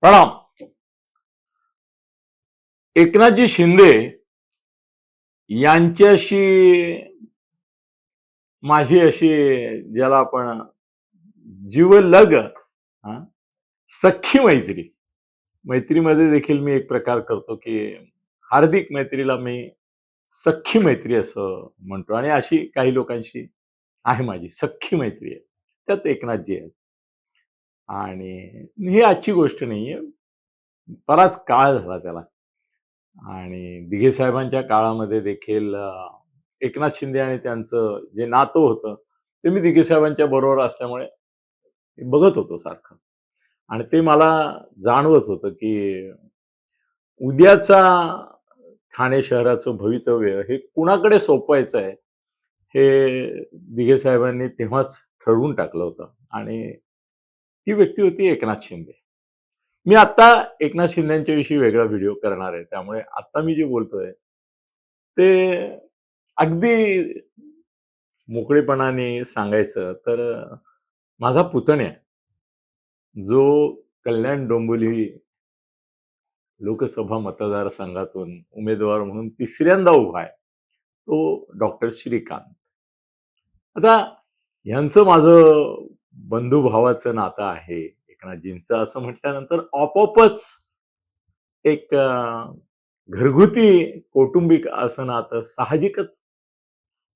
प्रणाम. एकनाथजी शिंदे यांच्याशी माझी अशी ज्याला आपण जीवलग हा, सख्खी मैत्री. मैत्रीमध्ये देखील मी एक प्रकार करतो की हार्दिक मैत्रीला मी सख्खी मैत्री असं म्हणतो. आणि अशी काही लोकांशी आहे माझी सख्खी मैत्री. आहे त्यात एकनाथजी आहेत. आणि ही आजची गोष्ट नाहीये. बराच काळ झाला त्याला. आणि दिघे साहेबांच्या काळामध्ये देखील एकनाथ शिंदे आणि त्यांचं जे नातं होतं ते मी दिघे साहेबांच्या बरोबर असल्यामुळे बघत होतो सारखं. आणि ते मला जाणवत होतं की उद्याचा ठाणे शहराचं भवितव्य हे कुणाकडे सोपवायचं आहे हे दिघे साहेबांनी तेव्हाच ठरवून टाकलं होतं. आणि ती व्यक्ती होती एकनाथ शिंदे. मी आता एकनाथ शिंदेच्या विषयी वेगळा व्हिडिओ करणार आहे. त्यामुळे आता मी जे बोलतोय ते अगदी मोकळेपणाने सांगायचं तर माझा पुतण्या जो कल्याण डोंबिवली लोकसभा मतदारसंघातून उमेदवार म्हणून तिसऱ्यांदा उभा आहे तो डॉक्टर श्रीकांत. आता यांचं माझं बंधुभावाचं नातं आहे. एकनाथजींचं असं म्हटल्यानंतर आपोआपच एक घरगुती कौटुंबिक असं नातं साहजिकच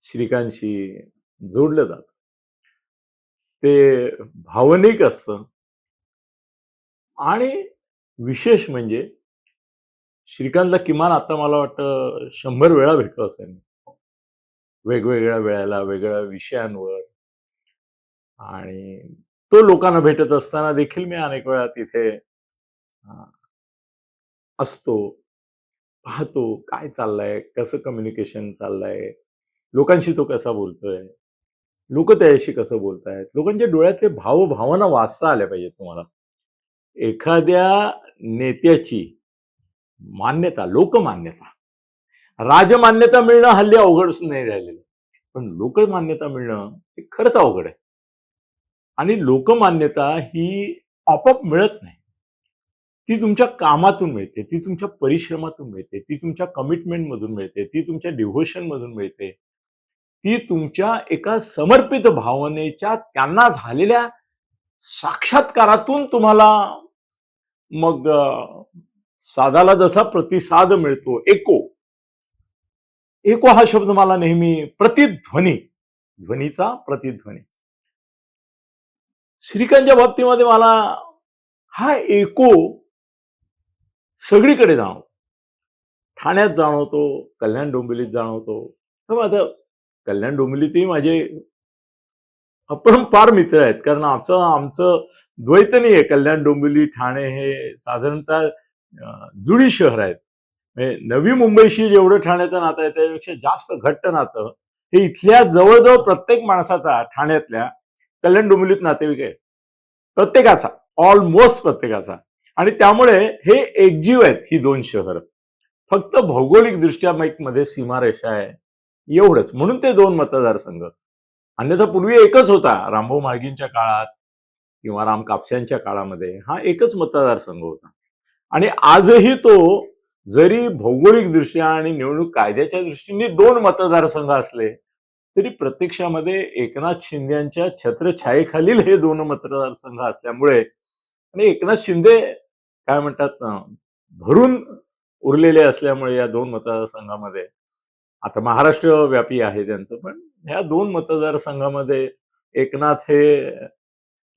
श्रीकांतशी जोडलं जात. ते भावनिक असतं. आणि विशेष म्हणजे श्रीकांतला किमान आता मला वाटतं शंभर वेळा भेटलो असेल. वेगवेगळ्या वेळेला वेगवेगळ्या विषयांवर. आणि तो लोकांना भेटत असताना देखील मी अनेक वेळा तिथे असतो पाहतो काय चाललंय कसं कम्युनिकेशन चाललंय लोकांशी तो कसा बोलतोय लोक त्याच्याशी कसं बोलतायत लोकांच्या डोळ्यातले भाव भावना वाचता आल्या पाहिजेत तुम्हाला. एखाद्या नेत्याची मान्यता लोकमान्यता राजमान्यता मिळणं हल्ली अवघड नाही राहिलेलं. पण लोकमान्यता मिळणं हे खरंच अवघड आहे. आणि लोकमान्यता ही आपोआप मिळत नाही. ती तुमच्या कामातून मिळते ती तुमच्या परिश्रमातून मिळते ती तुमच्या कमिटमेंट मधून मिळते ती तुमच्या डिव्होशन मधून मिळते. ती तुमच्या एका समर्पित भावनेच्या त्यांना झालेल्या साक्षात्कारातून तुम्हाला मग साधाला जसा प्रतिसाद मिळतो एको. एको हा शब्द मला नेहमी प्रतिध्वनी ध्वनीचा प्रतिध्वनी. श्रीकांतच्या बाबतीमध्ये मला हा एको सगळीकडे जाणवतो. ठाण्यात जाणवतो कल्याण डोंबिवलीत जाणवतो. तर आता कल्याण डोंबिवलीतही माझे अपरंपार मित्र आहेत. कारण आमचं आमचं द्वैत नाही आहे. कल्याण डोंबिवली ठाणे हे साधारणतः अं, जुळी शहर आहेत. म्हणजे नवी मुंबईशी जेवढं ठाण्याचं नातं आहे त्यापेक्षा जास्त घट्ट नातं. हे इथल्या जवळजवळ प्रत्येक माणसाचा ठाण्यातल्या कल्याण डोंबिवलीत नातेवाईक आहे प्रत्येकाचा ऑलमोस्ट प्रत्येकाचा. आणि त्यामुळे हे एकजीव आहेत ही दोन शहर. फक्त भौगोलिक दृष्ट्या मध्ये सीमारेषा आहे. एवढंच. म्हणून ते दोन मतदारसंघ. अन्यथा पूर्वी एकच होता. रामभाऊ माळगींच्या काळात किंवा राम कापस्यांच्या काळामध्ये हा एकच मतदारसंघ होता. आणि आजही तो जरी भौगोलिक दृष्ट्या आणि निवडणूक कायद्याच्या दृष्टीने दोन मतदारसंघ असले तरी प्रत्यक्षामध्ये एकनाथ शिंदेच्या छत्रछायेखालील हे दोन मतदारसंघ असल्यामुळे आणि एकनाथ शिंदे काय म्हणतात ना भरून उरलेले असल्यामुळे या दोन मतदारसंघामध्ये आता महाराष्ट्र व्यापी आहे त्यांचं पण ह्या दोन मतदारसंघामध्ये एकनाथ हे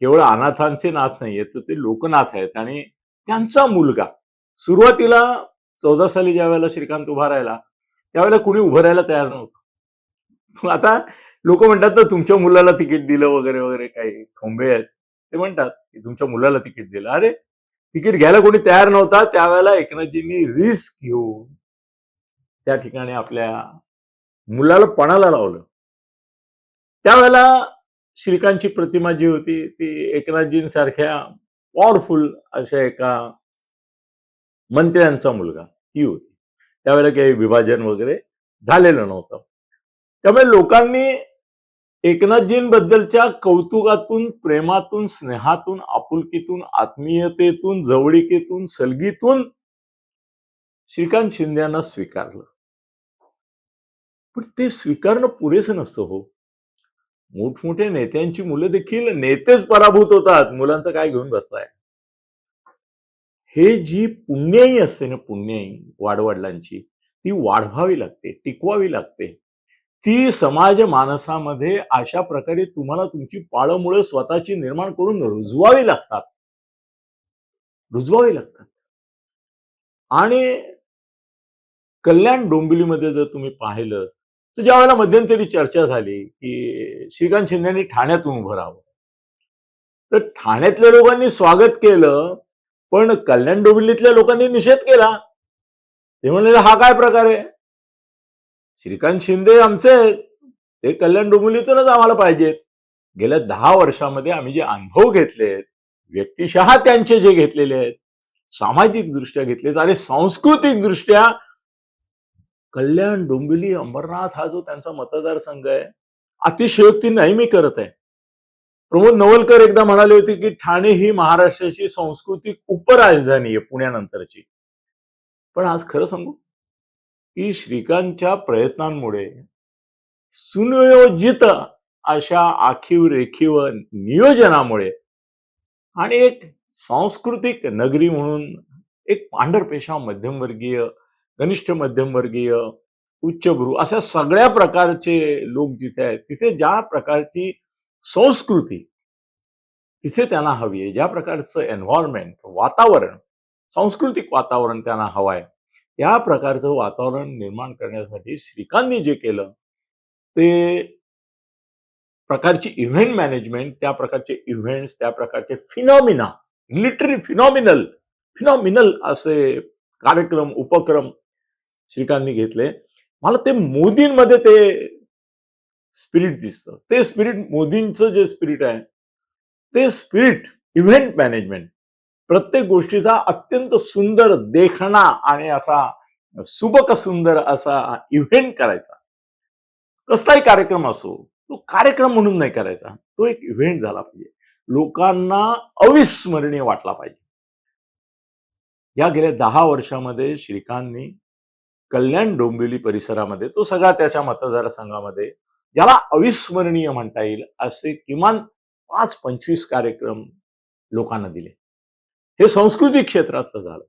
केवळ अनाथांचे नाथ नाहीये तर ते लोकनाथ आहेत आणि त्यांचा मुलगा सुरुवातीला चौदा साली ज्या वेळेला श्रीकांत उभा राहिला त्यावेळेला कुणी उभं राहायला तयार नव्हतं. आता लोक म्हणतात ना तुमच्या मुलाला तिकीट दिलं वगैरे वगैरे काही खोंबे आहेत. ते म्हणतात की तुमच्या मुलाला तिकीट दिलं. अरे तिकीट घ्यायला कोणी तयार नव्हता त्यावेळेला एकनाथजींनी रिस्क घेऊन त्या ठिकाणी आपल्या मुलाला पणाला लावलं. त्यावेळेला श्रीकांतची प्रतिमा जी होती ती एकनाथजींसारख्या पॉवरफुल अशा एका मंत्र्यांचा मुलगा ही होती. त्यावेळेला काही विभाजन वगैरे झालेलं नव्हतं. त्यामुळे लोकांनी एकनाथजींबद्दलच्या कौतुकातून प्रेमातून स्नेहातून आपुलकीतून आत्मीयतेतून जवळिकेतून सलगीतून श्रीकांत शिंदे यांना स्वीकारलं. पण ते स्वीकारणं पुरेसं नसतं हो. मोठमोठ्या नेत्यांची मुलं देखील नेतेच पराभूत होतात. मुलांचं काय घेऊन बसताय? हे जी पुण्याई असते ना पुण्याई वाडवडिलांची ती वाढवावी लागते टिकवावी लागते. ती समाज मानसामध्ये अशा प्रकारे तुम्हाला तुमची पाळमुळं स्वतःची निर्माण करून रुजवावी लागतात. रुजवावी लागतात. आणि कल्याण डोंबिवलीमध्ये जर तुम्ही पाहिलं तर ज्या वेळेला मध्यंतरी चर्चा झाली की श्रीकांत शिंदेनी ठाण्यातून उभं राहावं. तर ठाण्यातल्या लोकांनी स्वागत केलं पण कल्याण डोंबिवलीतल्या लोकांनी निषेध केला. ते म्हणले हा काय प्रकार आहे? श्रीकांत शिंदे आमचे आहेत. ते कल्याण डोंबिवलीतूनच आम्हाला पाहिजेत. गेल्या दहा वर्षामध्ये आम्ही जे अनुभव घेतलेत व्यक्तिशः त्यांचे जे घेतलेले आहेत सामाजिक दृष्ट्या घेतलेत आणि सांस्कृतिक दृष्ट्या कल्याण डोंबिवली अंबरनाथ हा जो त्यांचा मतदारसंघ आहे अतिशयोक्ती नाही मी करत आहे. प्रमोद नवलकर एकदा म्हणाले होते की ठाणे ही महाराष्ट्राची सांस्कृतिक उपराजधानी आहे पुण्यानंतरची. पण आज खरं सांगू की श्रीकांतच्या प्रयत्नांमुळे सुनियोजित अशा आखीव रेखीव नियोजनामुळे आणि एक सांस्कृतिक नगरी म्हणून एक पांढरपेशा मध्यमवर्गीय कनिष्ठ मध्यमवर्गीय उच्चभ्रू अशा सगळ्या प्रकारचे लोक जिथे आहेत तिथे ज्या प्रकारची संस्कृती तिथे त्यांना हवी आहे. ज्या प्रकारचं एन्व्हायरमेंट वातावरण सांस्कृतिक वातावरण त्यांना हवं आहे. या प्रकारचं वातावरण निर्माण करण्यासाठी श्रीकांतनी जे केलं ते प्रकारची इव्हेंट मॅनेजमेंट त्या प्रकारचे इव्हेंट्स त्या प्रकारचे फिनॉमिना लिटरी फिनॉमिनल फिनॉमिनल असे कार्यक्रम उपक्रम श्रीकांतनी घेतले. मला ते मोदींमध्ये ते स्पिरिट दिसतं. ते स्पिरिट मोदींचं जे स्पिरिट आहे ते स्पिरिट इव्हेंट मॅनेजमेंट प्रत्येक गोष्टीचा अत्यंत सुंदर देखणा आणि असा सुबक सुंदर असा इव्हेंट करायचा. कसलाही कार्यक्रम असो तो कार्यक्रम म्हणून नाही करायचा. तो एक इव्हेंट झाला पाहिजे. लोकांना अविस्मरणीय वाटला पाहिजे. या गेल्या दहा वर्षामध्ये श्रीकांतनी कल्याण डोंबिवली परिसरामध्ये तो सगळा त्याच्या मतदारसंघामध्ये ज्याला अविस्मरणीय म्हणता येईल असे किमान पाच पंचवीस कार्यक्रम लोकांना दिले. हे सांस्कृतिक क्षेत्रात झालं.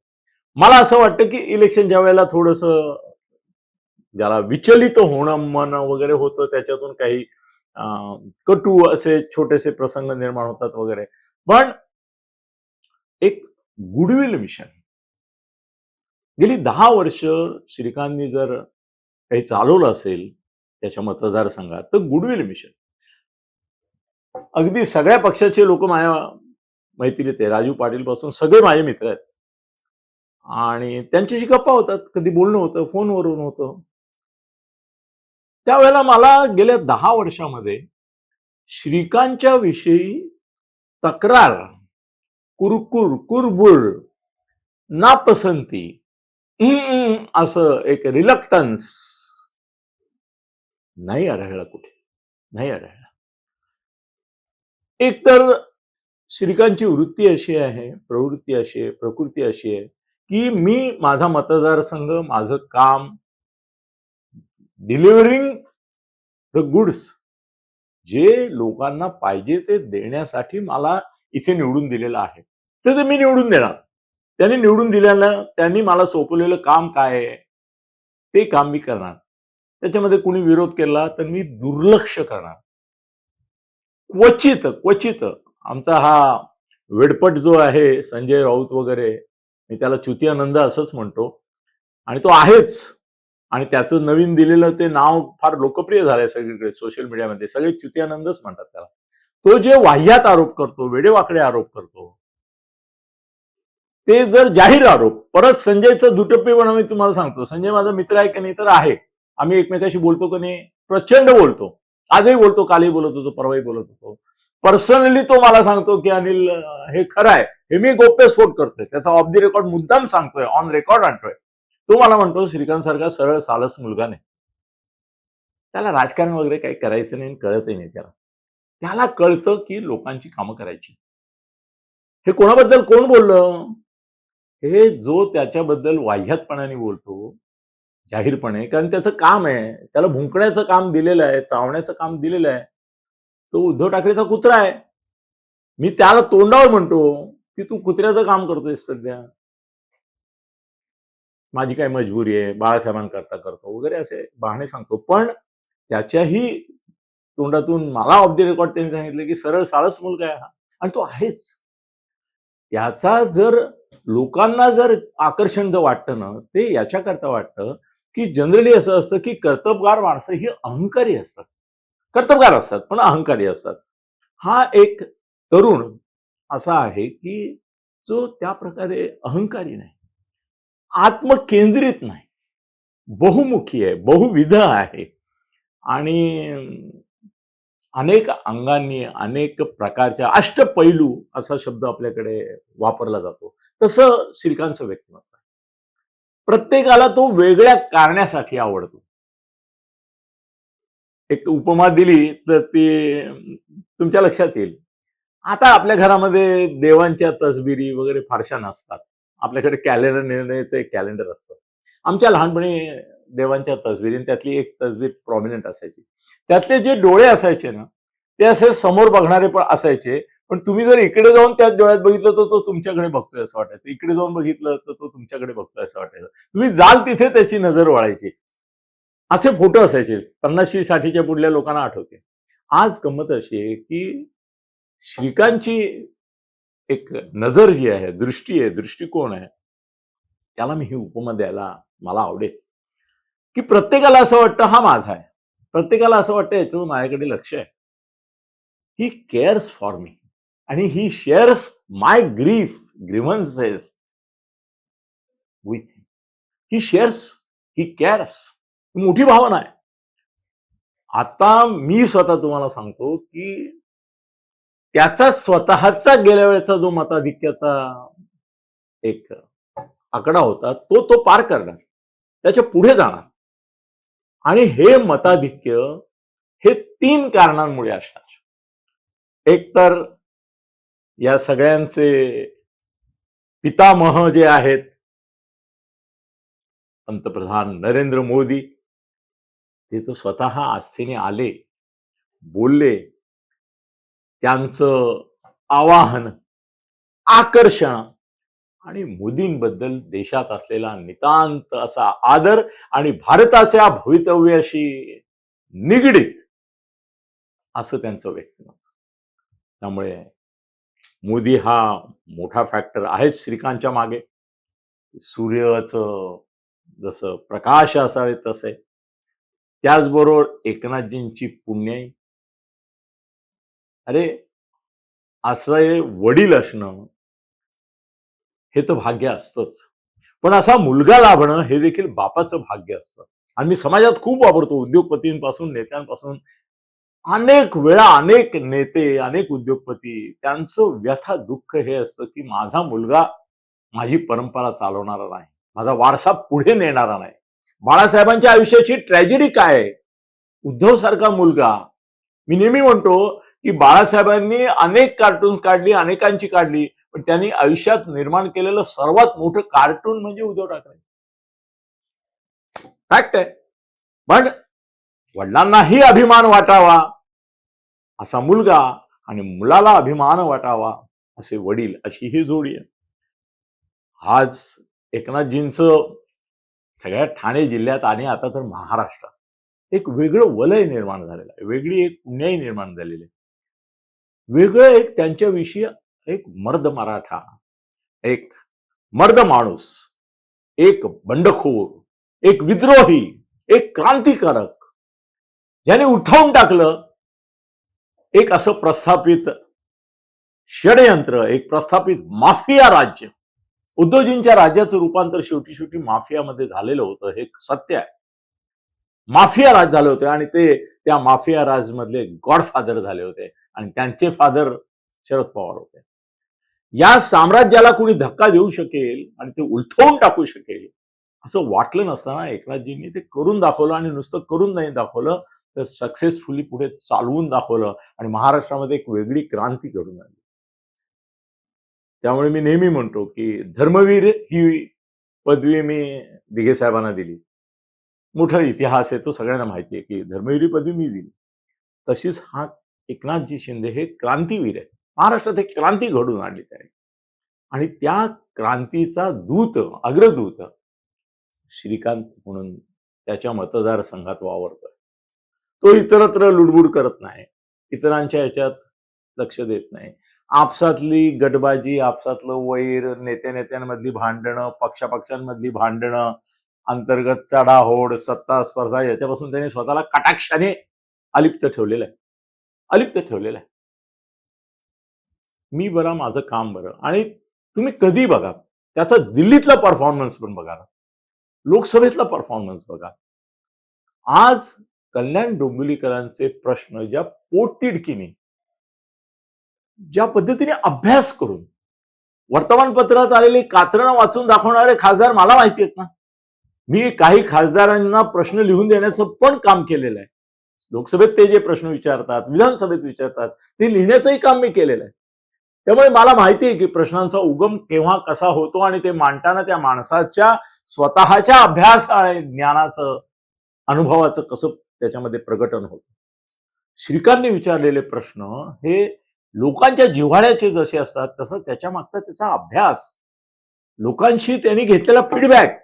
मला असं वाटतं की इलेक्शन ज्या वेळेला थोडस ज्याला विचलित होणं मन वगैरे होतं त्याच्यातून काही कटू असे छोटेसे प्रसंग निर्माण होतात वगैरे. पण एक गुडविल मिशन. गेली दहा वर्ष श्रीकांतनी जर काही चालवलं असेल त्याच्या मतदारसंघात तर गुडविल मिशन. अगदी सगळ्या पक्षाचे लोक माझ्या मैत्रीत आहे राजू पाटील पासून सगळे माझे मित्र आहेत. आणि त्यांच्याशी गप्पा होतात. कधी बोलणं होतं फोनवरून होतं. त्यावेळेला मला गेल्या दहा वर्षामध्ये श्रीकांतच्या विषयी तक्रार कुरकुर कुरबुर नापसंती असं एक रिलक्टन्स नाही आढळला कुठे. नाही आढळला. एकतर श्रीकांतची वृत्ती अशी आहे प्रवृत्ती अशी आहे प्रकृती अशी आहे की मी माझा मतदारसंघ माझं काम डिलिव्हरिंग द गुड्स जे लोकांना पाहिजे ते देण्यासाठी मला इथे निवडून दिलेलं आहे. तर ते मी निवडून देणार. त्यांनी निवडून दिलेलं त्यांनी मला सोपवलेलं काम काय आहे ते काम मी करणार. त्याच्यामध्ये कुणी विरोध केला तर मी दुर्लक्ष करणार. क्वचित क्वचित आमचा हा वेडपट जो आहे संजय राऊत वगैरे मी त्याला चुतियानंद असंच म्हणतो. आणि तो आहेच. आणि त्याचं नवीन दिलेलं ते नाव फार लोकप्रिय झालंय सगळीकडे सोशल मीडियामध्ये. सगळे चुतियानंदच म्हणतात त्याला. तो जे वाह्यात आरोप करतो वेडेवाकडे आरोप करतो ते जर जाहीर आरोप परत संजयचं दुटप्पीपणा मी तुम्हाला सांगतो. संजय माझा मित्र आहे की नाही तर आहे. आम्ही एकमेकाशी बोलतो की नाही? प्रचंड बोलतो. आजही बोलतो कालही बोलत होतो परवाही बोलत होतो. पर्सनली तो मला सांगतो की अनिल हे खरं आहे. हे मी गोप्यस्फोट करतोय. त्याचा ऑफ दी रेकॉर्ड मुद्दाम सांगतोय ऑन रेकॉर्ड आणतोय. तो मला म्हणतो श्रीकांत सारखा सरळ सालस मुलगा नाही. त्याला राजकारण वगैरे काही करायचं नाही कळतही नाही त्याला. त्याला कळतं की लोकांची कामं करायची. हे कोणाबद्दल कोण बोललं? हे जो त्याच्याबद्दल वाह्यातपणाने बोलतो जाहीरपणे कारण त्याचं काम आहे. त्याला भुंकण्याचं काम दिलेलं आहे चावण्याचं काम दिलेलं आहे. तो उद्धव ठाकरेचा कुत्रा आहे. मी त्याला तोंडावर म्हणतो की तू कुत्र्याचं काम करतोयस सध्या. माझी काय मजबुरी आहे बाळासाहेबांकरता करतो वगैरे असे बहाणे सांगतो. पण त्याच्याही तोंडातून मला ऑफ द रेकॉर्ड त्यांनी सांगितलं की सरळ सारस मुलगा आहे हा. आणि तो आहेच. त्याचा जर लोकांना जर आकर्षण जर वाटतं ना ते याच्याकरता वाटतं की जनरली असं असतं की कर्तबगार माणसं ही अहंकारी असतात. कर्तबगार असतात पण अहंकारी असतात. हा एक तरुण असा आहे की जो त्या प्रकारे अहंकारी नाही. आत्मकेंद्रित नाही. बहुमुखी आहे बहुविध आहे. आणि अनेक अंगांनी अनेक प्रकारच्या अष्टपैलू असा शब्द आपल्याकडे वापरला जातो. तसं श्रीकांतचं व्यक्तिमत्व प्रत्येकाला तो वेगळ्या कारणासाठी आवडतो. एक उपमा दिली तर ती तुमच्या लक्षात येईल. आता आपल्या घरामध्ये देवांच्या तसबिरी वगैरे फारशा नसतात. आपल्याकडे कॅलेंडर निर्णयाचं एक कॅलेंडर असतं. आमच्या लहानपणी देवांच्या तसबिरी त्यातली एक तसबीर प्रॉमिनंट असायची. त्यातले जे डोळे असायचे ना ते असे समोर बघणारे पण असायचे. पण तुम्ही जर इकडे जाऊन त्या डोळ्यात बघितलं तर तो तुमच्याकडे बघतोय असं वाटायचं. इकडे जाऊन बघितलं तर तो तुमच्याकडे बघतोय असं वाटायचं. तुम्ही जाल तिथे त्याची नजर वळायची असे फोटो असायचे. पन्नाशी साठीच्या पुढल्या लोकांना आठवते. आज गंमत अशी आहे की श्रीकांतची एक नजर जी आहे दृष्टी आहे दृष्टिकोन आहे त्याला मी ही उपमा द्यायला मला आवडेल. की प्रत्येकाला असं वाटतं हा माझा आहे. प्रत्येकाला असं वाटतं याचं माझ्याकडे लक्ष आहे. ही केअर्स फॉर मी आणि he shares my grief grievances with he shares he cares मोठी भावना आहे. आता मी स्वतः तुम्हाला सांगतो की त्याचा स्वतःचा गेल्या वेळेचा जो मताधिक्याचा एक आकडा होता तो तो पार करणार त्याच्या पुढे जाणार. आणि हे मताधिक्य हे तीन कारणांमुळे असणार. एक तर या सगळ्यांचे पितामह जे आहेत पंतप्रधान नरेंद्र मोदी ते तर स्वतः आस्थेने आले बोलले. त्यांचं आवाहन आकर्षण आणि मोदींबद्दल देशात असलेला नितांत असा आदर आणि भारताच्या भवितव्याशी निगडीत असं त्यांचं व्यक्तिमत्व. त्यामुळे मोदी हा मोठा फॅक्टर आहेच श्रीकांतच्या मागे. सूर्याचं जसं प्रकाश असावे तसे. त्याचबरोबर एकनाथजींची पुण्याई. अरे असं वडील असणं हे तर भाग्य असतंच. पण असा मुलगा लाभणं हे देखील बापाचं भाग्य असतं. आणि मी समाजात खूप वापरतो उद्योगपतींपासून नेत्यांपासून. अनेक वेळा अनेक नेते अनेक उद्योगपती त्यांचं व्यथा दुःख हे असतं की माझा मुलगा माझी परंपरा चालवणारा नाही. माझा वारसा पुढे नेणारा नाही. बाळासाहेबांच्या आयुष्याची ट्रॅजेडी काय? उद्धव सारखा मुलगा. मी नेहमी म्हणतो की बाळासाहेबांनी अनेक कार्टून्स काढली अनेकांची काढली पण त्यांनी आयुष्यात निर्माण केलेलं सर्वात मोठं कार्टून म्हणजे उद्धव ठाकरे. फॅक्ट आहे. पण वडिलांनाही अभिमान वाटावा असा मुलगा आणि मुलाला अभिमान वाटावा असे वडील अशी ही जोडी आहे. आज एकनाथजींचं सगळ्या ठाणे जिल्ह्यात आणि आता तर महाराष्ट्रात. एक वेगळं वलय निर्माण झालेलं आहे. वेगळी एक पुण्याई निर्माण झालेली आहे. वेगळं एक त्यांच्याविषयी एक मर्द मराठा एक मर्द माणूस एक बंडखोर एक विद्रोही एक क्रांतिकारक ज्याने उठवून टाकलं एक असं प्रस्थापित षडयंत्र एक प्रस्थापित माफिया राज्य. उद्धवजींच्या राज्याचं रूपांतर शेवटी शेवटी माफियामध्ये झालेलं होतं हे सत्य आहे. माफिया राज झाले होते आणि ते त्या माफिया राजमधले गॉडफादर झाले होते आणि त्यांचे फादर शरद पवार होते. या साम्राज्याला कुणी धक्का देऊ शकेल आणि ते उलथवून टाकू शकेल असं वाटलं नसताना एकनाथजींनी ते करून दाखवलं आणि नुसतं करून नाही दाखवलं तर सक्सेसफुली पुढे चालवून दाखवलं आणि महाराष्ट्रामध्ये एक वेगळी क्रांती करून आली त्यामुळे मी नेहमी म्हणतो की धर्मवीर ही पदवी मी दिघे साहेबांना दिली. मोठा इतिहास आहे तो सगळ्यांना माहिती आहे की धर्मवीरी पदवी मी दिली. तशीच हा एकनाथजी शिंदे हे क्रांतीवीर आहे महाराष्ट्रात एक क्रांती घडून आणली त्याने. आणि त्या क्रांतीचा दूत अग्रदूत श्रीकांत म्हणून त्याच्या मतदारसंघात वावरतोय. तो इतरत्र लुडबुड करत नाही. इतरांच्या याच्यात लक्ष देत नाही. आपसातली गटबाजी आपसातलं वैर नेते नेत्यांमधली भांडणं पक्षापक्षांमधली भांडणं अंतर्गत चढाहोड सत्ता स्पर्धा याच्यापासून त्यांनी स्वतःला कटाक्षाने अलिप्त ठेवलेलं आहे. अलिप्त ठेवलेलं आहे. मी बरा माझं काम बरं. आणि तुम्ही कधी बघा त्याचा दिल्लीतला परफॉर्मन्स पण बघा लोकसभेतला परफॉर्मन्स बघा. आज कल्याण डोंबिवलीकरांचे प्रश्न ज्या पोटतिडकीने ज्या पद्धतीने अभ्यास करून वर्तमानपत्रात आलेली कात्रणं वाचून दाखवणारे खासदार मला माहिती आहेत ना. मी काही खासदारांना प्रश्न लिहून देण्याचं पण काम केलेलं आहे. लोकसभेत ते जे प्रश्न विचारतात विधानसभेत विचारतात ते लिहिण्याचंही काम मी केलेलं आहे. त्यामुळे मला माहिती आहे की प्रश्नांचा उगम केव्हा कसा होतो आणि ते मांडताना त्या माणसाच्या स्वतःच्या अभ्यास आणि ज्ञानाचं अनुभवाचं कसं त्याच्यामध्ये प्रकटन होतं. श्रीकांतने विचारलेले प्रश्न हे लोकांच्या जिव्हाळ्याचे जसे असतात तसं त्याच्या मागचा त्याचा अभ्यास. लोकांशी त्यांनी घेतलेला फीडबॅक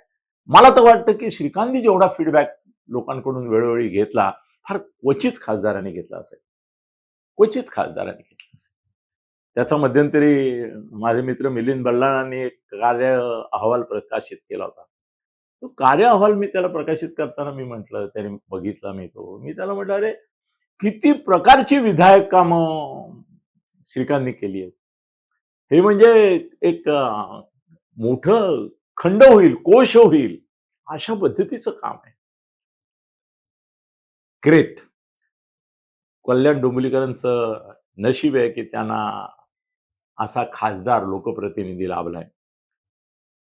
मला तर वाटतं की श्रीकांतनी जेवढा फीडबॅक लोकांकडून वेळोवेळी घेतला फार क्वचित खासदारांनी घेतला असेल. क्वचित खासदारांनी घेतला असेल. त्याचा मध्यंतरी माझे मित्र मिलिंद बल्लाळांनी एक कार्य अहवाल प्रकाशित केला होता. तो कार्य अहवाल मी त्याला प्रकाशित करताना मी म्हटलं त्याने बघितला मी तो. मी त्याला म्हटलं अरे किती प्रकारची विधायक कामं श्रीकांतनी केली आहे हे म्हणजे एक मोठ मोठं खंड होईल कोश होईल अशा पद्धतीचं काम आहे. ग्रेट कल्याण डोंबिवलीकरांचं नशीब आहे की त्यांना असा खासदार लोकप्रतिनिधी लाभलाय.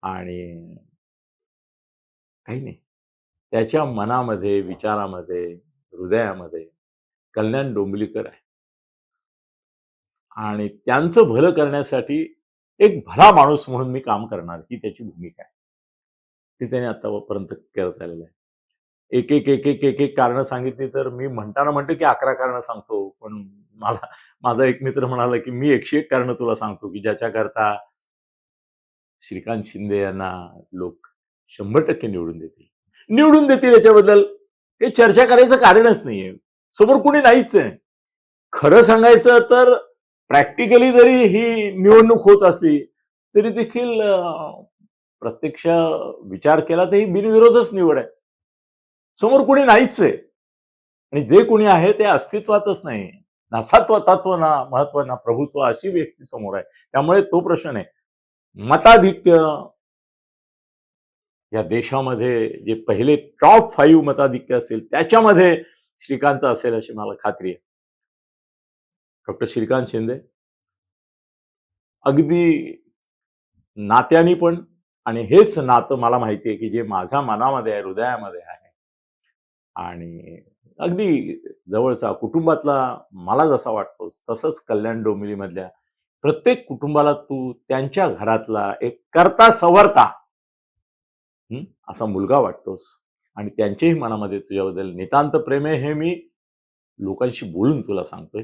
आणि काही नाही. त्याच्या मनामध्ये विचारामध्ये हृदयामध्ये कल्याण डोंबिवलीकर आहे आणि त्यांचं भलं करण्यासाठी एक भला माणूस म्हणून मी काम करणार ही त्याची भूमिका आहे. ती त्याने आतापर्यंत करत आलेलं आहे. एक एक एक एक एक एक कारणं सांगितली तर मी म्हणताना म्हणतो की अकरा कारणं सांगतो पण मला माझा एक मित्र म्हणाला की मी एकशे एक कारणं तुला सांगतो की ज्याच्याकरता श्रीकांत शिंदे यांना लोक शंभर टक्के निवडून देतील. निवडून देतील याच्याबद्दल हे चर्चा करायचं कारणच नाहीये. समोर कुणी नाहीच आहे. खरं सांगायचं तर प्रॅक्टिकली जरी ही निवडणूक होत असली तरी देखील प्रत्यक्ष विचार केला तर ही बिनविरोधच निवड आहे. समोर कोणी नाहीच आहे. आणि जे कोणी आहे ते अस्तित्वातच नाही. ना सत्व तत्व ना महत्त्व ना प्रभुत्व अशी व्यक्ती समोर आहे. त्यामुळे तो प्रश्न आहे. मताधिक्य या देशामध्ये जे पहिले टॉप फाईव्ह मताधिक्य असेल त्याच्यामध्ये श्रीकांतचं असेल अशी मला खात्री आहे. डॉक्टर श्रीकांत शिंदे. अगदी नात्यानी पण आणि हेच नातं मला माहिती आहे की जे माझ्या मनामध्ये आहे हृदयामध्ये आहे. आणि अगदी जवळचा कुटुंबातला मला जसा वाटतो तसंच कल्याण डोंबिवलीमधल्या प्रत्येक कुटुंबाला तू त्यांच्या घरातला एक करता सवरता असा मुलगा वाटतोस. आणि त्यांच्याही मनामध्ये तुझ्याबद्दल नितांत प्रेम आहे हे मी लोकांशी बोलून तुला सांगतोय.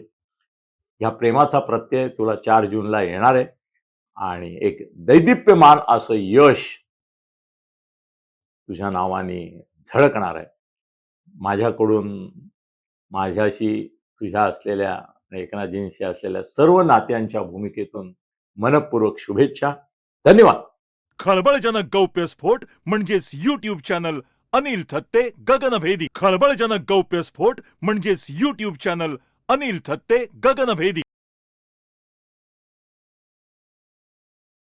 या प्रेमाचा प्रत्यय तुला चार जूनला येणार आहे. आणि एक दैदिप्यमान असं यश तुझ्या नावाने झळकणार आहे. माझ्याकडून माझ्याशी तुझ्या असलेल्या एकनाथजींशी असलेल्या सर्व नात्यांच्या भूमिकेतून मनपूर्वक शुभेच्छा. धन्यवाद. खळबळजनक गौप्यस्फोट म्हणजेच युट्यूब चॅनल अनिल थत्ते गगनभेदी. खळबळजनक गौप्यस्फोट म्हणजेच युट्यूब चॅनल अनिल थत्ते गगनभेदी